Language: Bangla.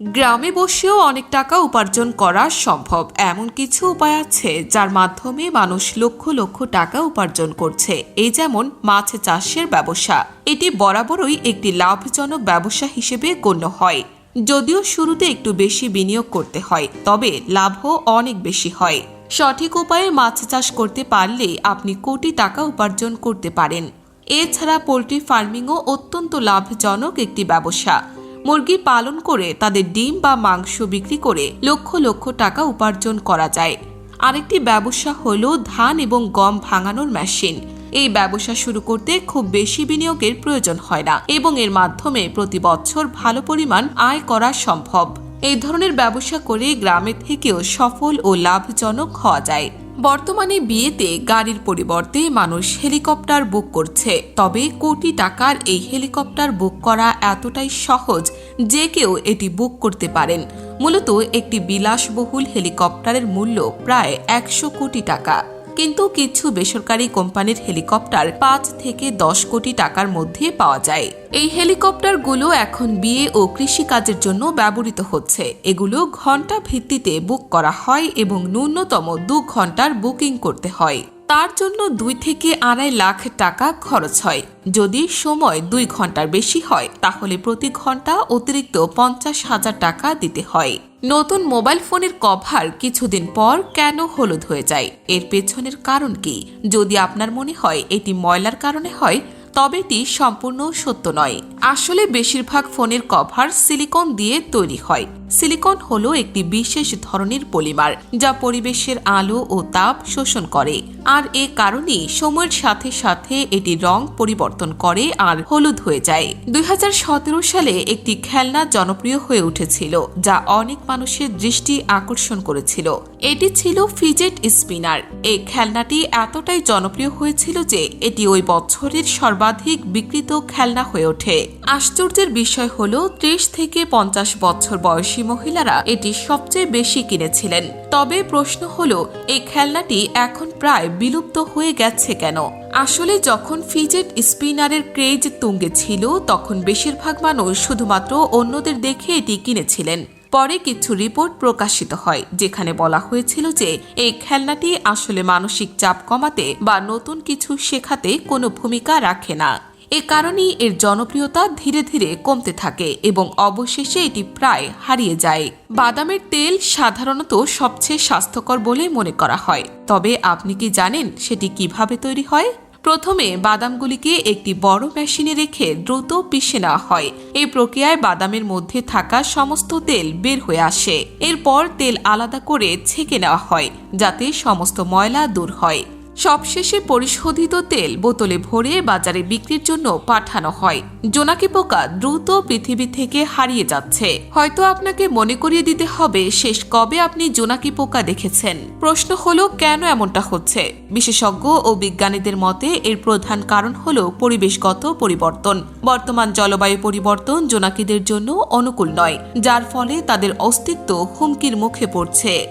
গ্রামে বসেও অনেক টাকা উপার্জন করা সম্ভব। এমন কিছু উপায় আছে যার মাধ্যমে মানুষ লক্ষ লক্ষ টাকা উপার্জন করছে। এই যেমন মাছ চাষের ব্যবসা। এটি বরাবরই একটি লাভজনক ব্যবসা হিসেবে গণ্য হয়। যদিও শুরুতে একটু বেশি বিনিয়োগ করতে হয়, তবে লাভও অনেক বেশি হয়। সঠিক উপায়ে মাছ চাষ করতে পারলে আপনি কোটি টাকা উপার্জন করতে পারেন। এছাড়া পোলট্রি ফার্মিংও অত্যন্ত লাভজনক একটি ব্যবসা। মুরগি পালন করে তাদের ডিম বা মাংস বিক্রি করে লক্ষ লক্ষ টাকা উপার্জন করা যায়। আরেকটি ব্যবসা হল ধান এবং গম ভাঙানোর মেশিন। এই ব্যবসা শুরু করতে খুব বেশি বিনিয়োগের প্রয়োজন হয় না এবং এর মাধ্যমে প্রতি বছর ভালো পরিমাণ আয় করা সম্ভব। এই ধরনের ব্যবসা করে গ্রামে থেকেও সফল ও লাভজনক হওয়া যায়। বর্তমানে বিয়েতে গাড়ির পরিবর্তে মানুষ হেলিকপ্টার বুক করছে। তবে কোটি টাকার এই হেলিকপ্টার বুক করা এতটাই সহজ যে কেউ এটি বুক করতে পারেন। মূলত একটি বিলাসবহুল হেলিকপ্টারের মূল্য প্রায় একশো কোটি টাকা। কিন্তু কিছু বেসরকারি কোম্পানির হেলিকপ্টার পাঁচ থেকে দশ কোটি টাকার মধ্যে পাওয়া যায়। এই হেলিকপ্টারগুলো এখন বিয়ে ও কৃষিকাজের জন্য ব্যবহৃত হচ্ছে। এগুলো ঘণ্টা ভিত্তিতে বুক করা হয় এবং ন্যূনতম দু ঘণ্টার বুকিং করতে হয়। তার জন্য দুই থেকে আড়াই লাখ টাকা খরচ হয়। যদি সময় দুই ঘণ্টার বেশি হয়, তাহলে প্রতি ঘণ্টা অতিরিক্ত পঞ্চাশ হাজার টাকা দিতে হয়। নতুন মোবাইল ফোনের কভার কিছুদিন পর কেন হলুদ হয়ে যায়? এর পেছনের কারণ কি? যদি আপনার মনে হয় এটি ময়লার কারণে হয়, তবে এটি সম্পূর্ণ সত্য নয়। আসলে বেশিরভাগ ফোনের কভার সিলিকন দিয়ে তৈরি হয়। সিলিকন হল একটি বিশেষ ধরনের পলিমার যা পরিবেশের আলো ও তাপ শোষণ করে। আর এ কারণেই সময়ের সাথে সাথে এটি রং পরিবর্তন করে আর হলুদ হয়ে যায়। দুই হাজার সতেরো সালে একটি খেলনা জনপ্রিয় হয়ে উঠেছিল, যা অনেক মানুষের দৃষ্টি আকর্ষণ করেছিল। এটি ছিল ফিজেট স্পিনার। এই খেলনাটি এতটাই জনপ্রিয় হয়েছিল যে এটি ওই বছরের সর্বাধিক বিক্রিত খেলনা হয়ে ওঠে। আশ্চর্যের বিষয় হল, ত্রিশ থেকে পঞ্চাশ বছর বয়সী মহিলারা এটি সবচেয়ে বেশি কিনেছিলেন। তবে প্রশ্ন হল এই খেলনাটি এখন প্রায় বিলুপ্ত হয়ে গেছে কেন? আসলে যখন ফিজেট স্পিনারের ক্রেজ তুঙ্গে ছিল, তখন বেশিরভাগ মানুষ শুধুমাত্র অন্যদের দেখে এটি কিনেছিলেন। পরে কিছু রিপোর্ট প্রকাশিত হয়, যেখানে বলা হয়েছিল যে এই খেলনাটি আসলে মানসিক চাপ কমাতে বা নতুন কিছু শেখাতে কোনো ভূমিকা রাখে না। এ কারণেই এর জনপ্রিয়তা ধীরে ধীরে কমতে থাকে এবং অবশেষে এটি প্রায় হারিয়ে যায়। বাদামের তেল সাধারণত সবচেয়ে স্বাস্থ্যকর বলে মনে করা হয়। তবে আপনি কি জানেন সেটি কীভাবে তৈরি হয়? প্রথমে বাদামগুলিকে একটি বড় মেশিনে রেখে দ্রুত পিষে নেওয়া হয়। এই প্রক্রিয়ায় বাদামের মধ্যে থাকা সমস্ত তেল বের হয়ে আসে। এরপর তেল আলাদা করে ছেঁকে নেওয়া হয়, যাতে সমস্ত ময়লা দূর হয়। সবশেষে পরিশোধিত তেল বোতলে ভরে বাজারে বিক্রির জন্য পাঠানো হয়। জোনাকি পোকা দ্রুত পৃথিবী থেকে হারিয়ে যাচ্ছে। হয়তো আপনাকে মনে করিয়ে দিতে হবে, শেষ কবে আপনি জোনাকি পোকা দেখেছেন? প্রশ্ন হলো, কেন এমনটা হচ্ছে? বিশেষজ্ঞ ও বিজ্ঞানীদের মতে, এর প্রধান কারণ হলো পরিবেশগত পরিবর্তন। বর্তমান জলবায়ু পরিবর্তন জোনাকিদের জন্য অনুকূল নয়, যার ফলে তাদের অস্তিত্ব হুমকির মুখে পড়ছে।